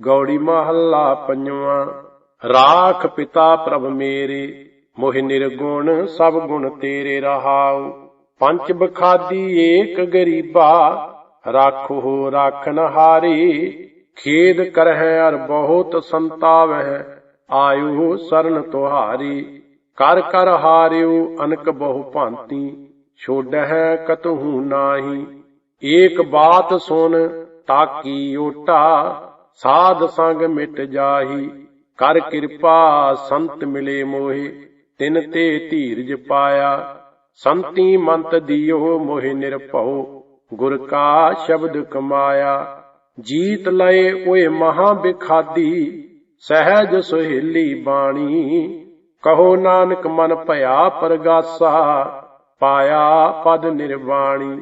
ਗੌੜੀ ਮਹੱਲਾ ਪੰਜਵਾਂ। ਰਾਖ ਪਿਤਾ ਪ੍ਰਭ ਮੇਰੇ, ਮੋਹਿ ਨਿਰਗੁਣ, ਸਭ ਗੁਣ ਤੇਰੇ ਰਹਾਉ। ਪੰਜ ਬਖਾਦੀ ਏਕ ਗਰੀਬਾ, ਰਾਖੋ ਰਾਖਨ ਹਾਰੀ ਖੇਦ ਕਰਹਿ ਅਰ ਬਹੁਤ ਸੰਤਾਵਹਿ ਆਯੂ ਸਰਨ ਤੁਹਾਰੀ। ਕਰ ਕਰ ਹਾਰਿਓ ਅਨਕ ਬਹੁ ਭਾਂਤੀ, ਛੋਡਹਿ ਕਤਹੂ ਨਾਹੀ। ਏਕ ਬਾਤ ਸੁਨ ਤਾਕੀ ਓਟਾ ਸਾਧ ਸੰਗ ਮਿਟ ਜਾਹੀ, ਕਰ ਕਿਰਪਾ ਸੰਤ ਮਿਲੇ ਮੋਹੇ, ਤਿਨ ਤੇ ਧੀਰਜ ਪਾਇਆ, ਸੰਤੀ ਮੰਤ ਦਿਓ ਮੋਹਿ ਨਿਰਭਉ, ਗੁਰ ਕਾ ਸ਼ਬਦ ਕਮਾਇਆ, ਜੀਤ ਲਏ ਓਏ ਮਹਾ ਬਿਖਾਦੀ, ਸਹਿਜ ਸੁਹੇਲੀ ਬਾਣੀ, ਕਹੋ ਨਾਨਕ ਮਨ ਭਇਆ ਪਰਗਾਸਾ, ਪਾਇਆ ਪਦ ਨਿਰਵਾਣੀ,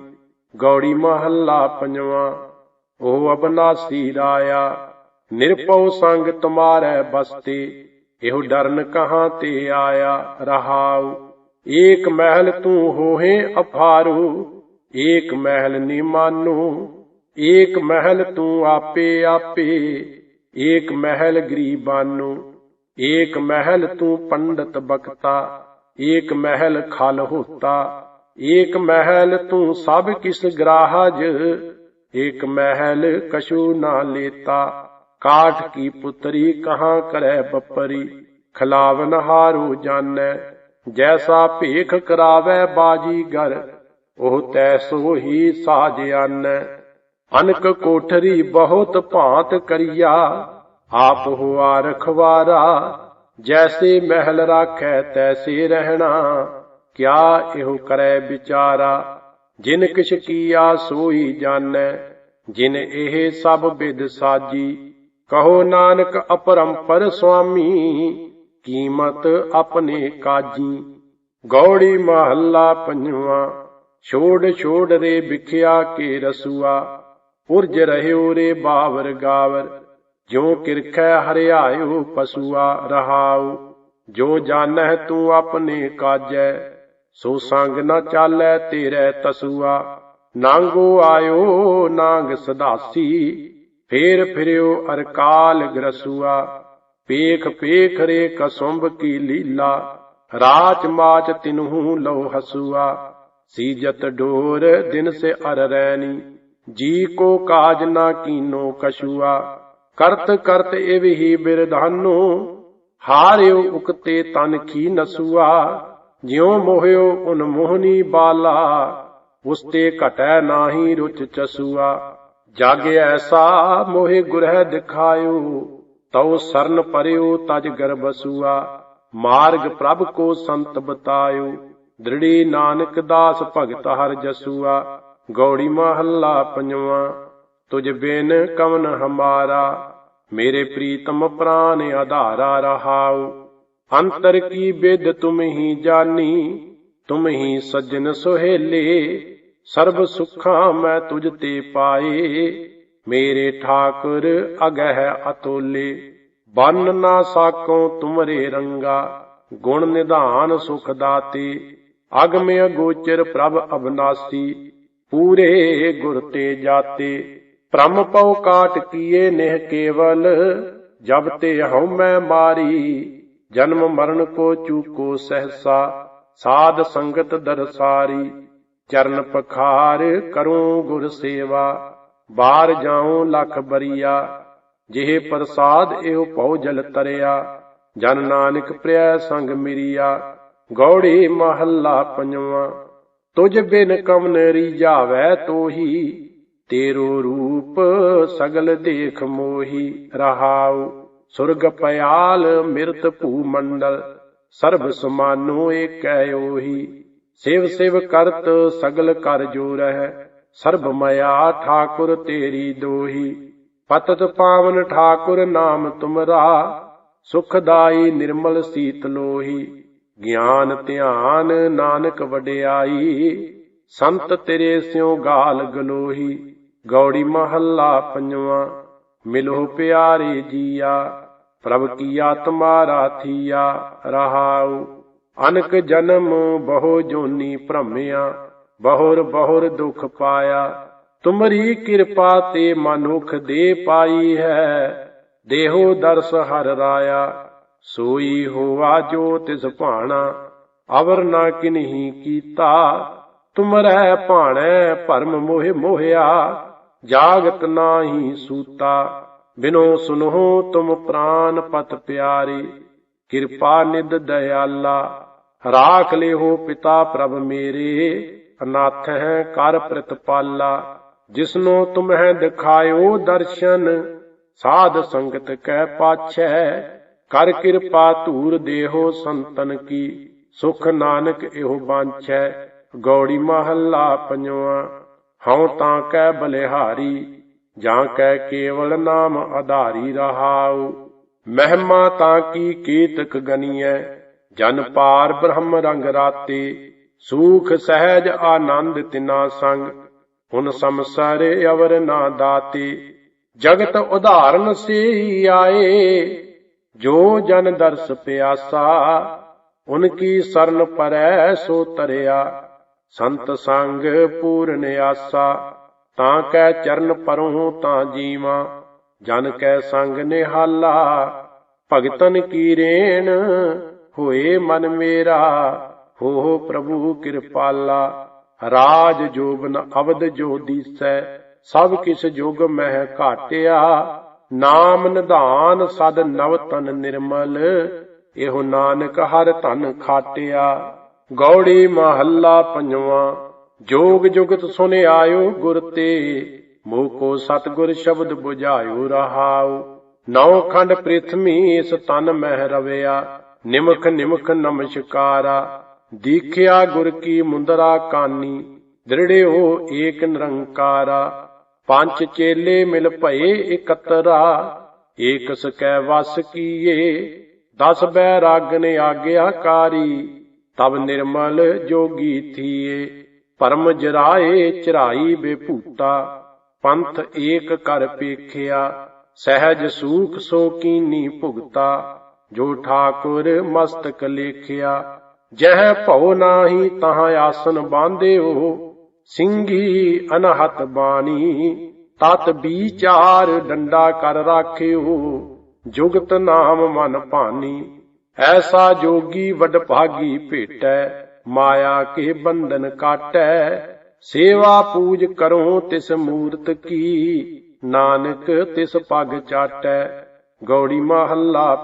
ਗੌੜੀ ਮਹੱਲਾ ਪੰਜਵਾਂ ਉਹ ਅਬਨਾਸੀ ਰਾਇਆ ਨਿਰਪਉ ਸੰਗ ਤੁਮਾਰੈ ਬਸਤੇ, ਇਹੋ ਡਰਨ ਕਹਾਂ ਤੇ ਆਇਆ ਰਹਾਉ? ਏਕ ਮਹਿਲ ਤੂੰ ਹੋਏ ਅਫਾਰੂ ਏਕ ਮਹਿਲ ਨੀ ਮਾਨੂ, ਏਕ ਮਹਿਲ ਤੂੰ ਆਪੇ ਆਪੇ, ਏਕ ਮਹਿਲ ਗਰੀਬਾਨੂ, ਏਕ ਮਹਿਲ ਤੂੰ ਪੰਡਤ ਬਖਤਾ, ਏਕ ਮਹਿਲ ਖਲ ਹੋਤਾ, ਏਕ ਮਹਿਲ ਤੂੰ ਸਭ ਕਿਸ ਗ੍ਰਾਹਜ ਏਕ ਮਹਿਲ ਕਛੂ ਨਾ ਲੇਤਾ, ਕਾਠ ਕੀ ਪੁਤਰੀ ਕਹਾਂ ਕਰੈ ਬਪਰੀ? ਖਲਾਵਨ ਹਾਰੂ ਜਾਣੈ, ਜੈਸਾ ਭੇਖ ਕਰਾਵੈ ਬਾਜੀ ਗਰ ਉਹ ਤੈਸੋ ਹੀ ਸਾਜ ਅਨਕ ਕੋਠਰੀ ਬਹੁਤ ਭਾਂਤ ਕਰੀਆ, ਆਪ ਹੁਆ ਰਖਵਾਰਾ, ਜੈਸੇ ਮਹਿਲ ਰਾਖੈ ਤੈਸੇ ਰਹਿਣਾ, ਕਿਆ ਇਹੋ ਕਰੈ ਵਿਚਾਰਾ? ਜਿਨ ਕਿਛ ਕੀਆ ਸੋਈ ਜਾਣੈ, ਜਿਨ ਇਹ ਸਭ ਬਿਦ ਸਾਜੀ। ਕਹੋ ਨਾਨਕ ਅਪਰੰਪਰ ਸੁਆਮੀ, ਕੀਮਤ ਆਪਣੇ ਕਾਜੀ। ਗੌੜੀ ਮਹੱਲਾ ਪੰਜਵਾ, ਛੋੜ ਛੋੜ ਰੇ ਵਿਖਿਆ ਕੇ ਰਸੂਆ। ਉਰਜ ਰਹਿਓ ਰੇ ਬਾਵਰ ਗਾਵਰ ਜੋ ਕਿਰਖੈ ਹਰਿਆਇਓ ਪਸੂਆ ਰਹਾਉ। ਜੋ ਜਾਣੈ ਤੂੰ ਆਪਣੇ ਕਾਜੈ ਸੋ ਸੰਗ ਨਾ ਚਾਲੈ ਤੇਰੇ ਤਸੂਆ। ਨਾਂਗੋ ਆਇਓ, ਨਾਂਗ ਸਦਾਸੀ। ਫੇਰ ਫਿਰਿਓ ਅਰਕਾਲ ਗਰਸੂਆ। ਪੇਖ ਪੇਖ ਰੇ ਕਸੁੰਭ ਕੀ ਲੀਲਾ। ਰਾਚ ਮਾਚ ਤਿਨਹੂ ਲੋ ਹਸੂਆ। ਸੀਜਤ ਡੋਰ ਦਿਨ ਸੇ ਅਰ ਰੈਨੀ ਜੀ ਕੋ ਕਾਜ ਨਾ ਕੀਨੋ ਕਸੂਆ ਕਰਤ ਕਰਤ ਇਵ ਬਿਰਧਾਨੋ। ਹਾਰਿਓ ਉਕਤੇ ਤਨ ਕੀ ਨਸੂਆ। ਜਿਉ ਮੋਹਿਓ ਉਨ ਮੋਹਨੀ ਬਾਲਾ, ਉਸਤੇ ਘਟੈ ਨਾਹੀ ਰੁਚ ਚਸੂਆ। ਜਗ ਐਸਾ ਮੋਹਿ ਗੁਰਹਿ ਦਿਖਾਇਓ, ਤਉ ਸਰਨ ਪਰਿਓ ਤਜ ਗਰਬਸੂਆ। ਮਾਰਗ ਪ੍ਰਭ ਕੋ ਸੰਤ ਬਤਾਇਓ, ਦ੍ਰਿੜੀ ਨਾਨਕ ਦਾਸ ਭਗਤ ਹਰ ਜਸੂਆ। ਗੌੜੀ ਮਹੱਲਾ ਪੰਜਵਾ, ਤੁਜ ਬਿਨ ਕਵਨ ਹਮਾਰਾ। ਮੇਰੇ ਪ੍ਰੀਤਮ ਪ੍ਰਾਨ ਆਧਾਰਾ ਰਹਾਓ ਅੰਤਰ ਕੀ ਬਿਦ ਤੁਮ ਹੀ ਜਾਨੀ? ਤੁਮ ਹੀ ਸੱਜਣ ਸੁਹੇਲੇ। ਸਰਬ ਸੁਖਾਂ ਮੈਂ ਤੁਝ ਤੇ ਪਾਏ। ਮੇਰੇ ਠਾਕੁਰ ਅਗਹਿ ਅਤੋਲੇ। ਬੰਨ ਨਾ ਸਾਕੋ ਤੁਮਰੇ ਰੰਗਾ। ਗੁਣ ਨਿਧਾਨ ਸੁਖ ਦਾਤੇ। ਅਗਮ ਅਗੋਚਰ ਪ੍ਰਭ ਅਬਨਾਸੀ। ਪੂਰੇ ਗੁਰ ਤੇ ਜਾਤੇ। ਭ੍ਰਮ ਪਉ ਕਾਟ ਕੀਏ ਨਿਹ ਕੇਵਲ। ਜਬ ਤੇ ਹਉਮੈ ਮਾਰੀ। ਜਨਮ ਮਰਨ ਕੋ ਚੂਕੋ ਸਹਸਾ, ਸਾਧ ਸੰਗਤ ਦਰਸਾਰੀ, ਚਰਨ ਪਖਾਰ ਕਰੂੰ ਗੁਰ ਸੇਵਾ ਬਾਹਰ ਜਾਉ ਲਖ ਬਰੀਆ, ਜਿਹੇ ਪ੍ਰਸਾਦ ਇਹੋ ਭਉ ਜਲ ਤਰਿਆ, ਜਨ ਨਾਨਕ ਪ੍ਰਿਆ ਸੰਗ ਮਿਰੀਆ, ਗੌੜੀ ਮਹੱਲਾ ਪੰਜਵਾ ਤੁਜ ਬਿਨ ਕਮਨ ਰੀਜਾਵੈ ਤੋਹੀ, ਤੇਰੋ ਰੂਪ ਸਗਲ ਦੇਖ ਮੋਹੀ ਰਹਾਉ। ਸੁਰਗ ਪਿਆਲ ਮਿਰਤ ਭੂ ਮੰਡਲ, ਸਰਬ ਸਮਾਨੋ ਏਕੈ ਓਹੀ। ਸਿਵ ਸਿਵ ਕਰਤ ਸਗਲ ਕਰ ਜੋ ਰਹਿ ਸਰਬ ਮਇਆ ਠਾਕੁਰ ਤੇਰੀ ਦੋਹੀ। ਪਤਤ ਪਾਵਨ ਠਾਕੁਰ ਨਾਮ ਤੁਮਰਾ, ਸੁਖਦਾਈ ਨਿਰਮਲ ਸੀਤ ਲੋਹੀ। ਗਿਆਨ ਧਿਆਨ ਨਾਨਕ ਵਡਿਆਈ, ਸੰਤ ਤੇਰੇ ਸਿਉ ਗਾਲ ਗਲੋਹੀ। ਗੌੜੀ ਮਹੱਲਾ ਪੰਜਵਾ ਮਿਲੋ ਪਿਆਰੇ ਜੀਆ, ਪ੍ਰਭ ਕੀ ਆਤਮਾ ਰਾਥੀਆ ਰਹਾਉ। ਅਨਕ ਜਨਮ ਬਹੁ ਜੋਨੀ ਭ੍ਰਮਿਆ, ਬਹੁਰ ਬਹੁਰ ਦੁਖ ਪਾਇਆ। ਤੁਮਰੀ ਕਿਰਪਾ ਤੇ ਮਨੁਖ ਦੇ ਪਾਈ ਹੈ, ਦੇਹੋ ਦਰਸ ਹਰ ਰਾਇਆ। ਸੋਈ ਹੋਵਾ ਜੋ ਤਿਸ ਭਾਣਾ, ਅਵਰ ਨਾ ਕਿਨਹੀ ਕੀਤਾ। ਤੁਮਰੈ ਭਾਣੈ ਭਰਮ ਮੋਹਿ ਮੋਹਿਆ। ਜਾਗਤ ਨਾਹੀ ਸੂਤਾ, ਬਿਨੋ ਸੁਨਹੁ ਤੁਮ ਪ੍ਰਾਨ ਪਤ ਪਿਆਰੇ, ਕਿਰਪਾ ਨਿਦ ਦਇਆਲਾ, ਰਾਖ ਲਿਓ ਪਿਤਾ ਪ੍ਰਭ ਮੇਰੇ ਅਨਾਥ ਹੈ ਕਰ ਪ੍ਰਤਪਾਲਾ, ਜਿਸਨੋ ਤੁਮਹਿ ਦਿਖਾਇਓ ਦਰਸ਼ਨ, ਸਾਧ ਸੰਗਤ ਕੈ ਪਾਛੈ, ਕਰ ਕਿਰਪਾ ਧੂਰ ਦੇਹੋ ਸੰਤਨ ਕੀ, ਸੁਖ ਨਾਨਕ ਇਹੋ ਬਾਂਛੈ, ਗੌੜੀ ਮਹੱਲਾ ਪੰਜਵਾ। ਹਉ ਤਾਂ ਕੈ ਬਲਿਹਾਰੀ, ਜਾਂ ਕੈ ਕੇਵਲ ਨਾਮ ਆਧਾਰੀ ਰਹਾਉ। ਮਹਿਮਾ ਤਾਂ ਕੀ ਕੀਤਕ ਗਨੀਐ, ਜਨ ਪਾਰ ਬ੍ਰਹਮ ਰੰਗ ਰਾਤੇ। ਸੂਖ ਸਹਿਜ ਆਨੰਦ ਤਿਨਾ ਸੰਗ, ਹੁਣ ਸੰਸਾਰ ਅਵਰ ਨਾ ਦਾਤੇ। ਜਗਤ ਉਧਾਰਨ ਸੇ ਆਏ, ਜੋ ਜਨ ਦਰਸ ਪਿਆਸਾ ਉਨਕੀ ਸਰਨ ਪਰੈ ਸੋ ਤਰਿਆ। ਸੰਤ ਸੰਗ ਪੂਰਨ ਆਸਾ, ਤਾਂ ਕੈ ਚਰਨ ਪਰਹੁ ਤਾਂ ਜੀਵਾ, ਜਨ ਕੈ ਸੰਗ ਨਿਹਾਲਾ, ਭਗਤਨ ਕੀ ਰੇਣ, ਹੋਏ ਮਨ ਮੇਰਾ, ਹੋ ਪ੍ਰਭੂ ਕਿਰਪਾਲਾ। ਰਾਜ ਜੋਬਨ ਅਵਦ ਜੋ ਦੀਸੈ, ਸਭ ਕਿਸ ਜੁਗ ਮਹਿ ਘਾਟਿਆ। ਨਾਮ ਨਿਧਾਨ ਸਦ ਨਵ ਤਨ ਨਿਰਮਲ, ਇਹੋ ਨਾਨਕ ਹਰ ਧਨ ਖਾਟਿਆ। ਗੌੜੀ ਮਹੱਲਾ ਪੰਜਵਾ। ਜੋਗ ਜੁਗਤ ਸੁਨ ਆਇਓ ਗੁਰ ਤੇ, ਮੋਹ ਕੋ ਸਤਗੁਰ ਸ਼ਬਦ 부ਝਾਇਓ ਰਹਾਉ। ਨੌ ਖੰਡ ਪ੍ਰਿਥਮੀ ਇਸ ਤਨ ਮਹਿ ਰਵਿਆ, ਨਿਮਖ ਨਿਮਖ ਨਮਸਕਾਰਾ। ਦੀਖਿਆ ਗੁਰ ਕੀ ਮੁੰਦਰਾ ਕਾਨੀ, ਦ੍ਰਿੜਿਓ ਏਕ ਨਿਰੰਕਾਰਾ। ਪੰਜ ਚੇਲੇ ਮਿਲ ਭਏ ਇਕਤਰਾ ਏਕ ਸਕੈ ਵਸ ਕੀਏ, ਦਸ ਬੈ ਰਾਗਨ ਆਗਿਆਕਾਰੀ ਤਬ ਨਿਰਮਲ ਜੋਗੀ ਥੀਏ, ਪਰਮ ਜਰਾਏ ਚਰਾਈ ਬੇਭੂਤਾ, ਪੰਥ ਏਕ ਕਰ ਪੇਖਿਆ, ਸਹਿਜ ਸੂਖ ਸੋ ਕੀਨੀ ਭੁਗਤਾ, ਜੋ ਠਾਕੁਰ ਮਸਤਕ ਲੇਖਿਆ, ਜਹ ਭਉ ਨਾਹੀ ਤਹ ਆਸਨ ਬਾਂਧਿਓ ਸਿੰਘੀ ਅਨਹਤ ਬਾਣੀ, ਤਤ ਵਿਚਾਰ ਡੰਡਾ ਕਰ ਰਾਖਿਓ, ਜੁਗਤ ਨਾਮ ਮਨ ਭਾਨੀ। ਐਸਾ ਜੋਗੀ ਵਡ ਭਾਗੀ ਭੇਟੈ, ਮਾਇਆ ਕੇ ਬੰਧਨ ਕਾਟੈ। ਸੇਵਾ ਪੂਜ ਕਰੋ ਤਿਸ ਮੂਰਤ ਕੀ, ਨਾਨਕ ਤਿਸ ਪਗ ਚਾਟੈ। ਗੌੜੀ ਮਹੱਲਾ